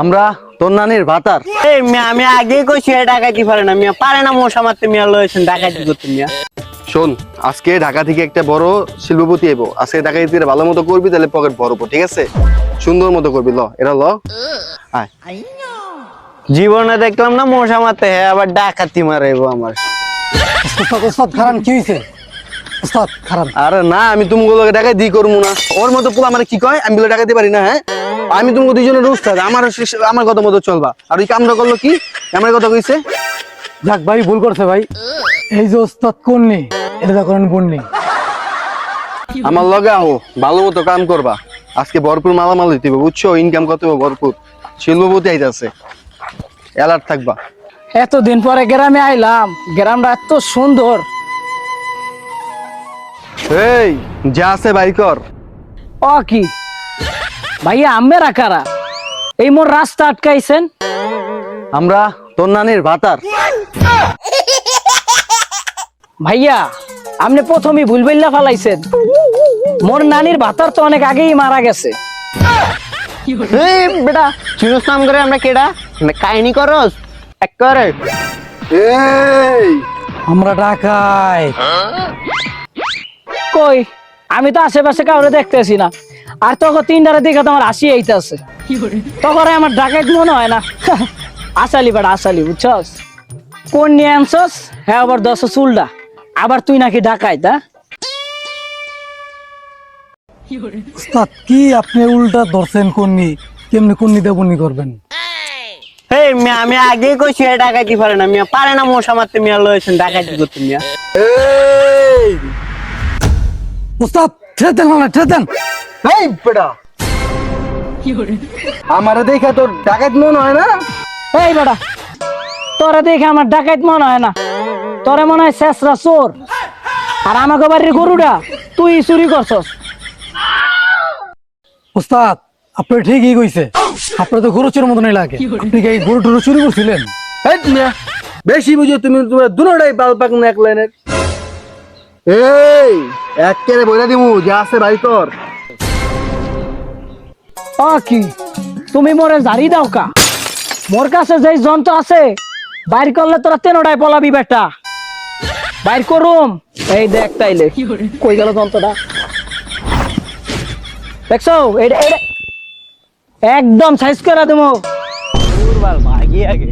আমরা তোর নানির ভাতার। এই মিয়া আমি আগেই কইছি এ ডাকাইতে পারে না মিয়া। পারে না মশা মারতে মিয়া লয়েছেন ডাকাইতে করতে মিয়া। শোন আজকে ঢাকা থেকে একটা বড় শিল্পপতি এবো আজকে ঢাকা থেকে ভালো মতো করবি তাহলে পকেট ভরবো ঠিক আছে? সুন্দর মতো করবি ল এটা ল। আয়। জীবনে দেখলাম না মশা মারতে হ্যাঁ আবার ডাকাতি মারাইবো আমার। উস্তাদ খারান কি হয়েছে উস্তাদ খারান আরে না আমি তুমগুলোকে টাকা দি করব না। ওর মতো পোলা মানে কি কয়? আমি বলে টাকাতে পারি না হ্যাঁ? আমি তুমি দুইজনের উস্তাদ আমার আমার কথা মতো চলবা। আর ওই কামটা করল কি? আমার কথা কইছে? যাক ভাই ভুল করছে ভাই। এই যে উস্তাদ কোননি এটা করেন কোননি আমার লগে আহো ভালো মতো কাম করবা। আজকে ভরপুর মালামাল দিতে হবে বুঝছ? ইনকাম করতে হবে ভরপুর। শিল্পপতি আইতাছে। অ্যালার্ট থাকবা। এতদিন পরে গ্রামে আইলাম গ্রামটা এত সুন্দর। এই যা আছে বাই কর। ও কি? ভাইয়া আমেরা কারা? এই মোর রাস্তা আটকাইছেন? আমরা তোর নানির ভাতার। ভাইয়া আপনি প্রথমেই ভুল বললা ফালাইছেন। মোর নানির ভাতার তো অনেক আগেই মারা গেছে। এই বেটা চিনোস নাম করে আমরা কেডা? মানে কাহিনী করস? এক করে। এই। আমরা ঢাকায় কই? আমি তো আশেপাশে কাউরে দেখতেছি না। আর তখন তিনটারে দিকে তোমার হাসি আইতাছে। তখন আমার ডাকাইত মনে হয় না। আসালি বেটা আসালি বুঝছস? কোন নিয়ে আনছস? হ্যাঁ আবার দশ চুলডা আবার তুই নাকি ডাকাইত হ্যাঁ? উস্তাদ কি আপনি উল্টা ধরছেন কোননি কেমনি কোননি দেবনি করবেন? এই মিয়া আমি আগেই কইছি এ পারে না মিয়া। পারে না মশা মারতে মিয়া লয়েছেন ডাকাইতে করতে মিয়া। এই! উস্তাদ ঠেলে দেন না ঠেলে দেন। এই বেটা। আমারে দেখা তোর ডাকাত মনে হয় না? এই বেটা তোরা দেখে আমার ডাকাইত মনে হয় না। তোরা মনে হয় শেষরা চোর। আর আমাকে বাড়ির গরুটা তুই চুরি করছস। উস্তাদ আপনি ঠিকই কইছে। আপনার তো গরু চোর মতনই লাগে। আপনি কি এই গরু টরু চুরি করছিলেন? বেশি বুঝো তুমি তোমার দুটাই পাল পাক না এক লাইনের। এই একেবারে বইলা দিমু যা আছে বাই কর ও কি? তুমি মোরে জারি দাও কা? মোর কাছে যেই যন্ত্র আছে বাইর করলে তোরা তেনোটাই পলাবি বেটা। বাইর করুম। এই দেখ তাইলে কই গেল যন্ত্রটা? দেখছ? এটা এটা একদম সাইজ করে দেবো দুর্বল ভাগি আগে